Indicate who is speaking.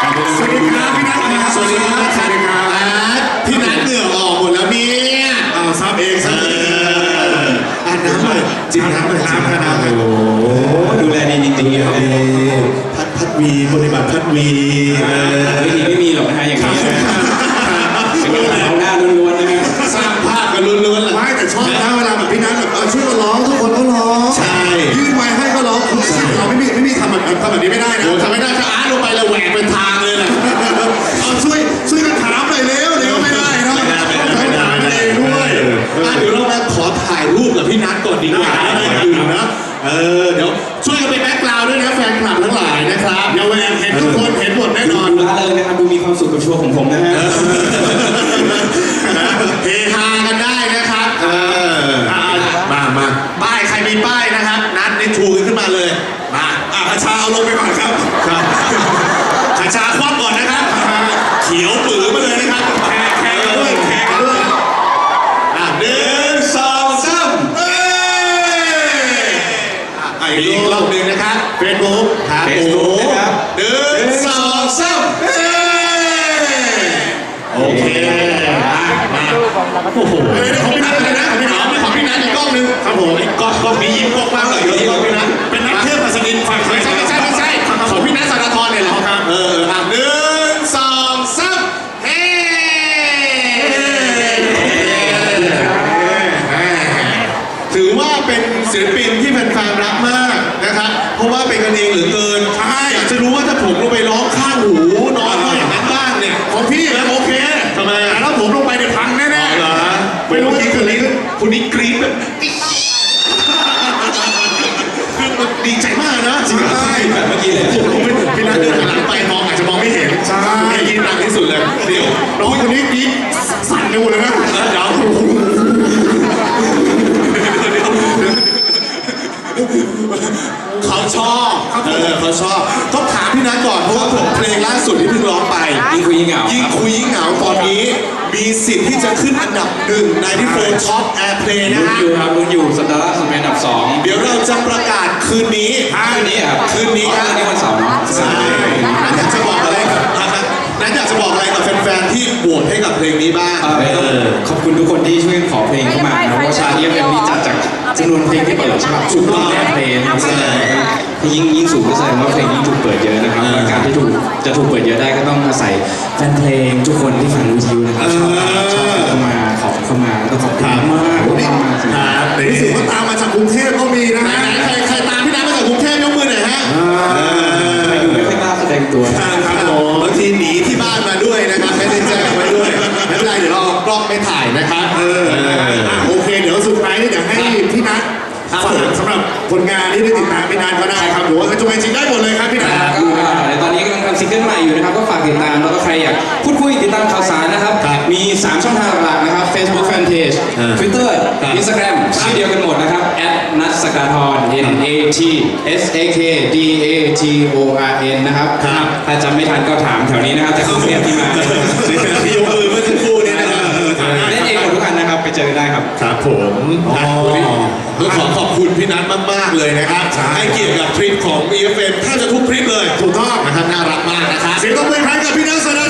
Speaker 1: สวัสดีครับพี่นัทครับ
Speaker 2: สวัสดีครับ
Speaker 1: สวัสดีครับ
Speaker 2: อ่าพี่นัทเหงื่อออกหมดแล้วเนี่ย
Speaker 1: เอาซับเองซับเอง
Speaker 2: อ่าน้ำหน่อย
Speaker 1: จิบน้ำเลยจิบน้ำเลย
Speaker 2: โอ้โห
Speaker 3: ดูแลดีจริงๆครับ
Speaker 2: พัดพัดวีปฏิบัติพัดวีเออ
Speaker 3: วิธีไม่มีหรอกนะฮะอย่างนี้เป็นปัญหาของหน้าล้วนๆนะฮะ
Speaker 2: สร้างภาพกันล้วนๆเลย
Speaker 1: ไม่แต่ชอบนะเวลาแบบพี่นัทแบบเออช่วยกันร้องทุกคนก็ร้อง
Speaker 2: ใช่
Speaker 1: ยื่นไม้ให้ก็ร้องคือเราไม่มีไม่มีทำแบบทำแบบนี้ไม่ได้นะ
Speaker 2: ทำไม่ได้ ถ่าย
Speaker 1: รู
Speaker 2: ปกับพี่นัทก่อนดีกว่า
Speaker 1: ได้ได้
Speaker 2: ก่อนอื่นนะเออเดี๋ยวช่วยกันเป็นแบ็คกราวด์ด้วยนะแฟนคลับทั้งหลายนะครับ
Speaker 1: เดี๋ยวแหวนเห็นทุกคนเห็นหมดแน่นอน
Speaker 3: ดูละเลยนะครับดูมีความสุขกับโชว์ของผมนะฮะ
Speaker 2: เฮฮากันได้นะครับ เอออะมามาป้ายใครมีป้ายนะครับ นัดนี่ชูขึ้นมาเลย มาอะคชาเอาลงไปก่อนครับครับคชาคว่ำก่อนนะครับ เขียวปื้อมาเลยนะครับแขกแขกกันด้วยแขกกันด้วยอะหนึ่งสองสามเอ้ยอะอีกรอบหนึ่งนะครับเฟ ซบุ๊กครับ
Speaker 3: Facebook นะครับ
Speaker 2: หนึ่งสองสามเอ้ยโอเคอะมาโอ้โหเอ้ยของพี่นัทเลยนะของพี่นัทของพี่นัทอีกกล้องหนึงครับผมอีกกล้องกล้องนี้ยิ้มกล้องมากเลยเดี๋ยวกล้องพี่นัทเป็นนัทเทพหัสดินฝั่งไม่ใช่ไม่ใช่ไม่ใช่ของพี่นัทสารทรเนี่ยเหรอครับเอออะหนึ่งสองสามเฮ้ถือว่าเป็นศิลปินที่แฟนๆรักมาก กันเองเหลือเกิน ใช่ อยากจะรู้ว่าถ้าผมลงไปร้องข้างหูน้องก็อย่างนั้นบ้างเนี่ย
Speaker 1: ของพี่
Speaker 2: แล้วโอเคทำไม
Speaker 1: แต่
Speaker 2: อะ
Speaker 1: ถ้าผมลงไปเนี่ยพังแน่
Speaker 2: เหรอ
Speaker 1: ๆไม่รู้ว่ากี่คืนนี้
Speaker 2: คนนี้กรี๊ดแบบคือมันดีใจมากนะจริง
Speaker 1: ใช่
Speaker 3: แบบเมื่อกี้เลย
Speaker 2: ผมไม่พี่นัทเดินหลังไปมองอาจจะมองไม่เห็น
Speaker 1: ใช่
Speaker 2: ไม่ยินดังที่สุดเลยเดี๋ยว
Speaker 1: น้องคนนี้กรี๊ดสั่นไปหมดเลยนะ
Speaker 2: เดี๋ยวเขาชอบเออเขาชอบต้องถามพี่นัทก่อนเพราะว่าผมเพลงล่าสุดที่เพิ่งร้องไป
Speaker 3: ยิ่งคุยยิ่งเหงา
Speaker 2: ยิ่งคุยยิ่งเหงาตอนนี้ มีสิทธิ์ที่จะขึ้นอันดับหนึ่งในที่โฟนท็อปแอร์เพลย์นะ
Speaker 3: ลุ้น
Speaker 2: ฮะ
Speaker 3: อยู่ครับลุ้นอยู่สัปดาห์ล่าสุดเป็นอันดับสอง
Speaker 2: เดี๋ยวเราจะประกาศคืนนี้
Speaker 3: คืนนี้ครับ
Speaker 2: คืนนี้
Speaker 3: อ๋อ
Speaker 2: ครับ
Speaker 3: คืนนี้วันเสาร์เนาะ
Speaker 2: ใช่นัทอยากจะบอกอะไรกับนะครับนัทอยากจะบอกอะไรกับแฟนๆที่โหวตให้กับเพลงนี้บ้าง
Speaker 3: เอ่อต้องขอบคุณทุกคนที่ช่วยขอเพลงเข้ามานะเพราะว่าชาที่เป็นที่จัดจากจำนวนเพลงที่เปิดใช่ไหมถูกต้องแน่เพลงแสดง ยิ่งยิ่งสูงก็แสดงว่าเพลงยิ่งถูกเปิดเยอะนะครับและการที่ถูกจะถูกเปิดเยอะได้ก็ต้องอาศัยแฟนเพลงทุกคนที่ฟังวิทยุนะครับชอบชอบเข้ามาขอเข้ามาต้องขอบคุณมากมากมากมาก
Speaker 2: ครับ
Speaker 1: รู้สึกว่าตามมาจากกรุงเทพก็มีนะ
Speaker 2: ไหน
Speaker 1: ฮะ
Speaker 2: ๆใครใครตามพี่นัทมาจากกรุงเทพยกมือหน่อยฮะ
Speaker 3: ใครอยู่ไม่ค่อยกล้าแสดงตัว
Speaker 2: ครับผมบางทีหนีที่บ้านมาด้วยนะครับไม่ได้แจ้งไว้ด้วยไม่เป็นไรเดี๋ยวเราเอากล้องไปถ่ายนะครับ
Speaker 1: เอออะโอเค เดี๋ยวสุดท้ายเนี่ยเดี๋ยวให้พี่นัท
Speaker 2: ครับ
Speaker 1: ฝากสำหรับผลงานที่ได้ติดตามพี่นัทก็ได้ครับหรือว่าจงจริงได้หมดเลยครับพี่นัท
Speaker 3: ครับก็ในตอนนี้กำลังทำซิงเกิลใหม่อยู่นะครับ ก็ฝากติดตามแล้วก็ใครอยากพูดคุยติดตามข่าวสารนะครับ มี 3 ช่องทางหลักๆนะครับ Facebook Fanpage Twitter Instagram ชื่อเดียวกันหมดนะครับ นัทสกาทร N A T S A K D A T O R N นะครับ ถ้าจำไม่ทันก็ถามแถวนี้นะครับจากกรุงเทพที่มา
Speaker 2: ครับ
Speaker 3: ครับ
Speaker 2: ผมอะต้องขอขอบคุณพี่นัทมาก ๆ เลยนะครับให้เกียรติกับทริปของ EFM แทบจะทุกทริปเลย
Speaker 1: ถูกต้อง
Speaker 2: นะครับน่ารักมากนะครับ
Speaker 1: เสียงตบมือให้กับพี่นัทสนาธรครับ
Speaker 2: ขอบคุณครับ
Speaker 1: เออให้พี่นั